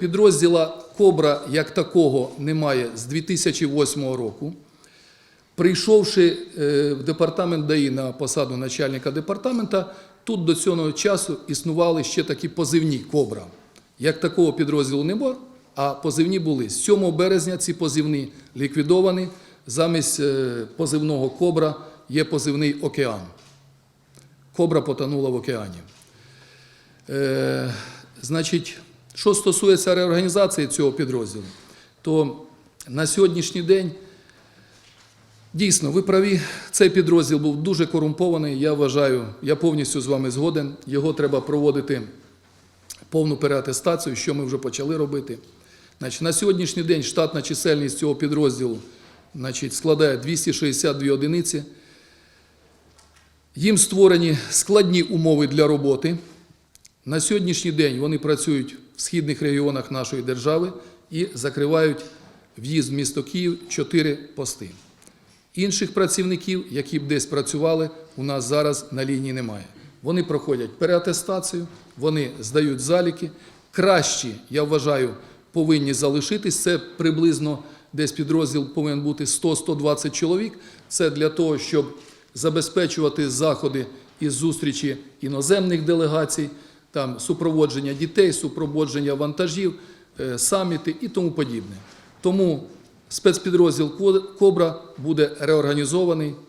Підрозділа Кобра як такого немає з 2008 року. Прийшовши е, в департамент ДАІ на посаду начальника департамента, тут до цього часу існували ще такі позивні Кобра. Як такого підрозділу не було, а позивні були. З 7 березня ці позивні ліквідовані. Замість е, позивного Кобра є позивний Океан. Кобра потонула в океані. Е, значить, що стосується реорганізації цього підрозділу, то на сьогоднішній день дійсно ви праві, цей підрозділ був дуже корумпований. Я вважаю, я повністю з вами згоден. Його треба проводити повну переатестацію, що ми вже почали робити. Значить, на сьогоднішній день штатна чисельність цього підрозділу значить, складає 262 одиниці. Їм створені складні умови для роботи. На сьогоднішній день вони працюють в східних регіонах нашої держави і закривають в'їзд в місто Київ чотири пости. Інших працівників, які б десь працювали, у нас зараз на лінії немає. Вони проходять переатестацію, вони здають заліки. Кращі, я вважаю, повинні залишитись. Це приблизно десь підрозділ повинен бути 100-120 чоловік. Це для того, щоб забезпечувати заходи із зустрічі іноземних делегацій, там супроводження дітей, супроводження вантажів, е, саміти і тому подібне. Тому спецпідрозділ «Кобра» буде реорганізований